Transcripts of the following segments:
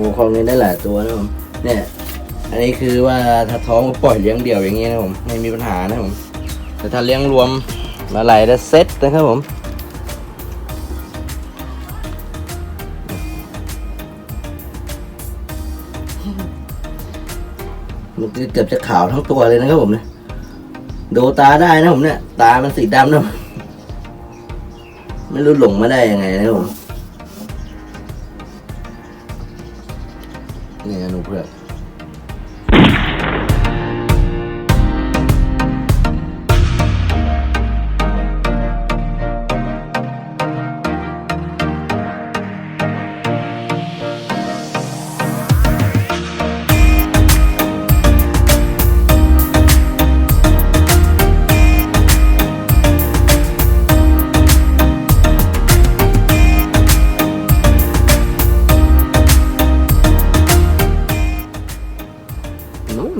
โอ้ของนี้ได้หลายตัวนะผมเนี่ยอันนี้คือว่าถ้าท้องก็ปล่อยเลี้ยงเดี่ยวอย่างนี้นะผมไม่มีปัญหานะผมแต่ถ้าเลี้ยงรวมมาหลแล้เซ็ตนะครับผมมันเกือบจะขาวทั้งตัวเลยนะครับผมเนี่ยดูตาได้นะผมเนี่ย ตามันสีดำนะไม่รู้หลงมาได้ยังไงนะครับผม นี่ห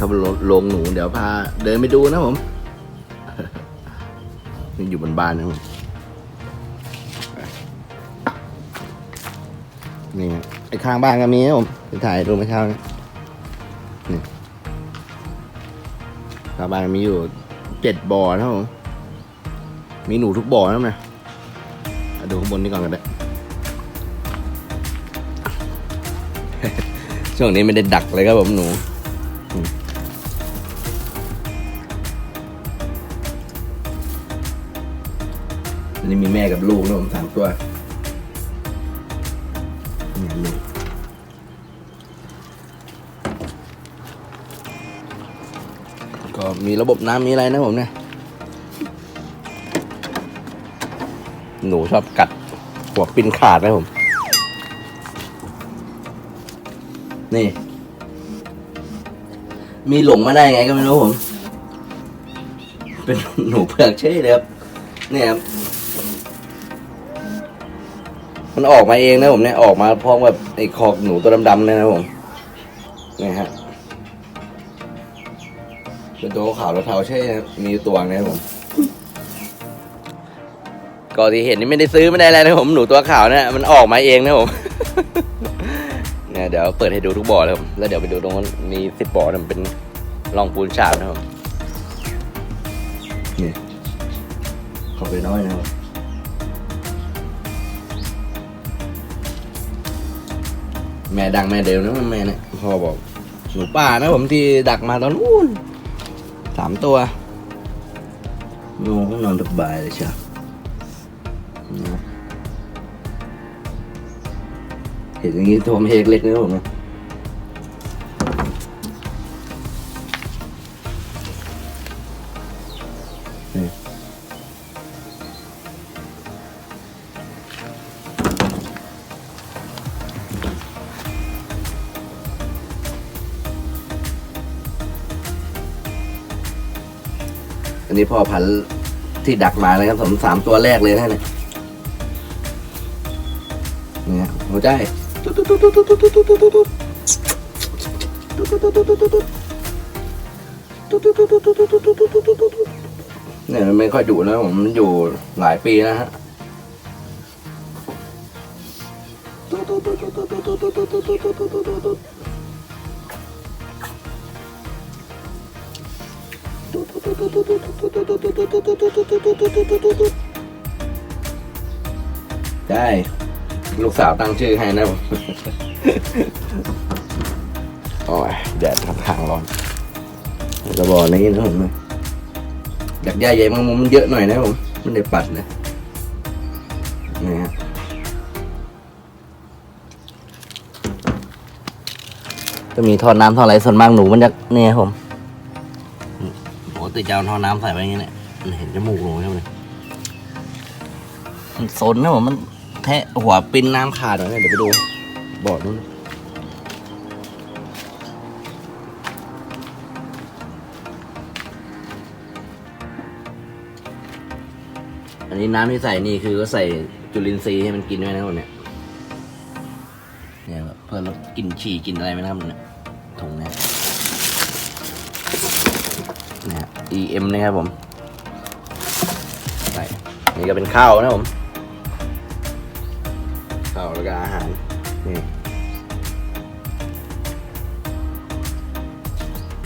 ครับโรงโรงหนูเดี๋ยวพาเดินไปดูนะผม นี่อยู่บนบ้านนะผมนี่ไอ้ข้างบ้านก็มีนะผมไปถ่ายดูเมื่อเช้านะนี่ข้างบ้านมีอยู่เจ็ดบ่อนะผมมีหนูทุกบ่อนะนะเอาดูข้างบนนี่ก่อนกันเลยช่วงนี้ไม่ได้ดักเลยครับผมหนู อันนี้มีแม่กับลูกนะผมสามตัวนี่ลูกก็มีระบบน้ำมีอะไรนะผมเนี่ย หนูชอบกัดหัวปินขาดนะผม นี่ มีหลงมาได้ไงก็ไม่รู้ผม เป็นหนูเผือกเช่เลยครับ เนี่ยครับ มันออกมาเองนะผมเนี่ยออกมาพร้อมกับไอ้คอกหนูตัวดำๆเนี่ยนะผมนี่ฮะเป็นตัวขาวแล้วเทาใช่มีตัวนะครับผมก็ที่เห็นนี่ไม่ได้ซื้อไม่ได้อะไรนะผมหนูตัวขาวเนี่ยมันออกมาเองนะผมเนี่ยเดี๋ยวเปิดให้ดูทุกบ่อเลยผมแล้วเดี๋ยวไปดูตรงนั้นมีสิบบ่อเนี่ยมันเป็นรองปูนฉาบนะครับนี่ขอไปน้อยนะครับ แม่ดังแม่เดียวนะแม่เนี่ยพ่อบอกหนูป่านะผมที่ดักมาตอนนู้นสามตัวนอนก็นอนสบายเลยเชียวนะเห็นอย่างนี้โทมเฮกเล็กนะผมนะ นนี้พ่อพันธุ์ที่ดักมานะครับผมสามตัวแรกเลยนะเนี่ยเนี่ยหัวใจเนี่ยมันไม่ค่อยดุนะผมมันอยู่หลายปีนะฮะ ได้ ลูกสาวตั้งชื่อให้นะผมโอ้ยแดดทำทางร้อนจะบอกนี้นะผมอยากใหญ่ใหญ่มากมันเยอะหน่อยนะผมมันได้ปัดนะนี่ฮะจะมีท่อน้ำท่ออะไรส่วนมากหนูมันจะเนี่ยผม ติจะเอาท่อน้ำใส่ไว้อย่างเงี้ยเนี่ยมันเห็นจมูกหนูใช่ไหมมันสนนะผมมันแทะหัวปิ้นน้ำขาดหน่อยนะเดี๋ยวไปดูบอดนู้นอันนี้น้ำที่ใส่นี่คือก็ใส่จุลินทรีย์ให้มันกินด้วยนะครับผมเนี่ยเนี่ยเพื่อลดกลิ่นฉี่กลิ่นอะไรไหมนะครับเนี่ยถุงเนี่ย นี่ย EM นะครับผมนี่ก็เป็นข้าวนะผม ข้าวแล้วก็อาหาร นี่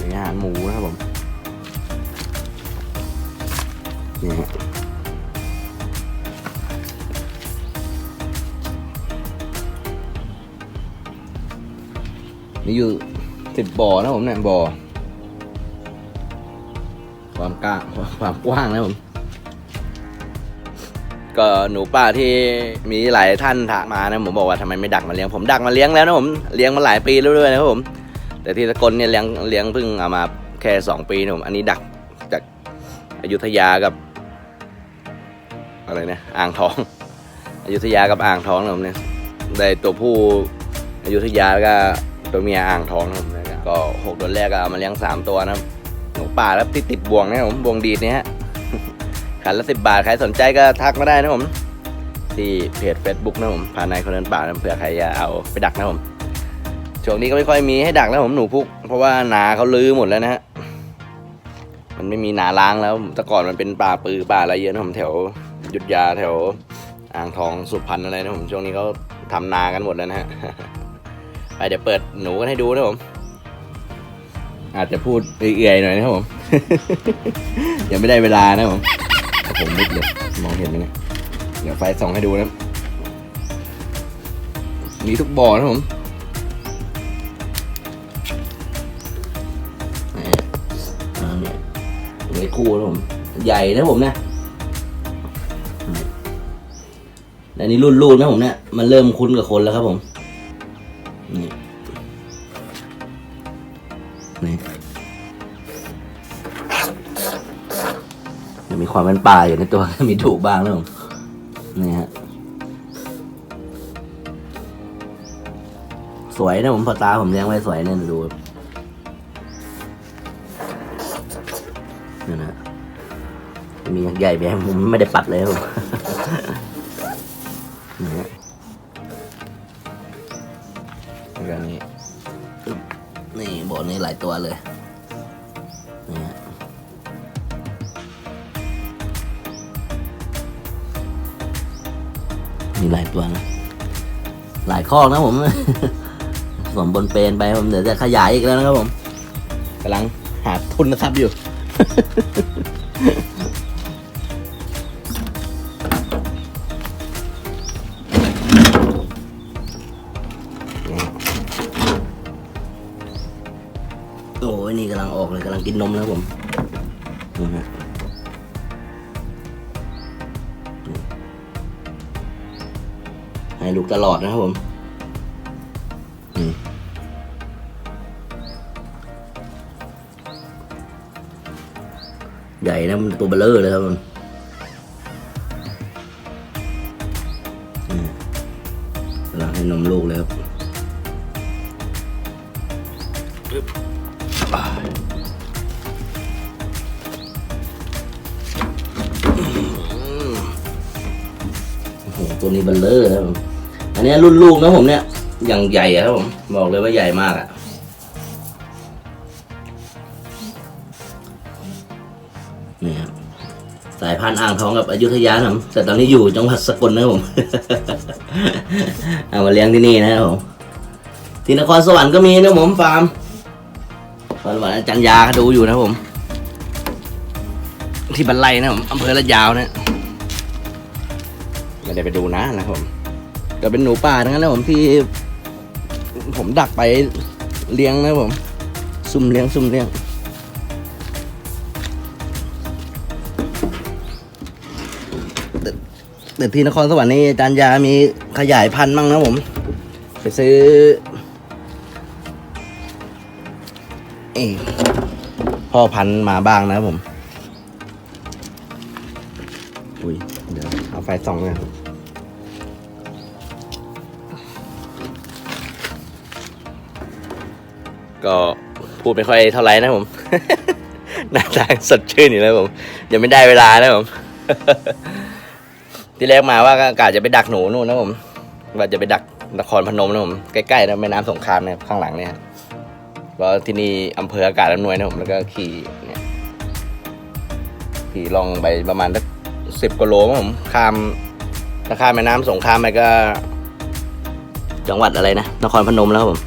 นี่อาหารหมูนะครับผม นี่ฮะมีอยู่สิบบ่อนะผมเนี่ยบ่อ ความกว้างความกว้างนะผม ก็หนูป่าที่มีหลายท่านถามมานะผมบอกว่าทำไมไม่ดักมาเลี้ยงผมดักมาเลี้ยงแล้วนะผมเลี้ยงมาหลายปีแล้วด้วยนะครับผม แต่ที่สกลเนี่ยเลี้ยงเลี้ยงเพิ่งเอามาแค่สองปีนะผมอันนี้ดักจากอยุธยากับ อะไรนะอ่างทอง อยุธยากับอ่างทองนะผมเนี่ยได้ตัวผู้อยุธยาแล้วก็ตัวเมียอ่างทองนะผมก็หกเดือนแรกก็เอามาเลี้ยงสามตัวนะ ครับหนูป่าแล้วติดติดบ่วงนะผมบ่วงดีดนี่ฮะขันละสิบบาท ใครสนใจก็ทักมาได้นะผม ที่เพจ Facebook นะผมพานายคนเดินป่านะเผื่อใครจะเอาไปดักนะผมช่วงนี้ก็ไม่ค่อยมีให้ดักนะผมหนูพุก เพราะว่านาเขาลื้อหมดแล้วนะฮะมันไม่มีนาล้างแล้วแต่ก่อนมันเป็นป่าปือป่าอะไรเยอะนะผมแถวยุดยาแถวอ่างทองสุพรรณอะไรนะผมช่วงนี้เขาทำนากันหมดแล้วนะฮะไปเดี๋ยวเปิดหนูกันให้ดูนะผม อาจจะพูดเอื่อยๆหน่อยนะครับผม ยังไม่ได้เวลานะผมโอ้โหมืดเลยมองเห็นไหมเนี่ยเดี๋ยวไฟส่องให้ดูนะมีทุกบ่อนะผมเนี่ยคู่นะผม ใหญ่นะผมนะและนี่รุ่นลูกนะผมเนี่ยมันเริ่มคุ้นกับคนแล้วครับผมนี่ นี่ยมีความเป็นป่าอยู่ในตัว มีถูกบ้างนะผมนี่ฮะสวยนะผมพอตาผมเลี้ยงไว้สวยเนี่ยดูนี่นะมีอย่างใหญ่ไปผมไม่ได้ปัดเลยผมนี่ นี่โบนนี้หลายตัวเลยนี่มีหลายตัวนะ หลายข้อนะผมสมบนเปนไปผมเดี๋ยวจะขยายอีกแล้วนะครับผมกำลังหาทุนนะครับอยู่ โอ้ยนี่กำลังออกเลยกำลังกินนมแล้วผมนี่ฮะให้ลูกตลอดนะครับผมนี่ใหญ่นะมันตัวเบลเลอร์เลยครับผมนี่กำลังให้นมลูกเลยครับ โอ้โห ตัวนี้เบัลเลอร์นะผม อันนี้รุ่นลูกนะผมเนี่ย อย่างใหญ่อะครับผม บอกเลยว่าใหญ่มากอะนี่ครับสายพันธุ์อ่างทองกับอยุธยาครับแต่ตอนนี้อยู่จังหวัดสกลนะผม เอามาเลี้ยงที่นี่นะครับผมที่นครสวรรค์ก็มีนะผมฟาร์ม นครสวรรค์อาจารย์ยาเขาดูอยู่นะผม ที่บันไลนะผมอำเภอละยาวเนี่ยไม่ได้ไปดูนะนะครับผมก็เป็นหนูป่าทั้งนั้นนะผมที่ ผมดักไปเลี้ยงนะผม ซุ่มเลี้ยงซุ่มเลี้ยงแตแต่ที่นครสวรรค์นี่อาจารย์ยามีขยายพันธุ์มั่งนะผม ไปซื้อ เอยพ่อพันธุ์มาบ้างนะครับผม อุ้ย เดี๋ยว เอาไฟส่องเลยก็พูดไม่ค่อยเท่าไหร่นะผม หน้าตาสดชื่นอยู่แล้วผม ยังไม่ได้เวลานะผม ที่แรกมาว่าก็กะจะไปดักหนูนู่นนะผม ว่าจะไปดักนครพนมนะผม ใกล้ๆนะแม่น้ำสงครามเนี่ยข้างหลังเนี่ย เพราที่นี่อำเภออากาศอำนวยนะผมแล้วก็ขี่เนี่ยขี่ลองไปประมาณสักสิบกิโลผมข้ามถ้าข้ามแม่น้ำสงข้ามไปก็ จังหวัดอะไรนะนครพนมแล้วครับผม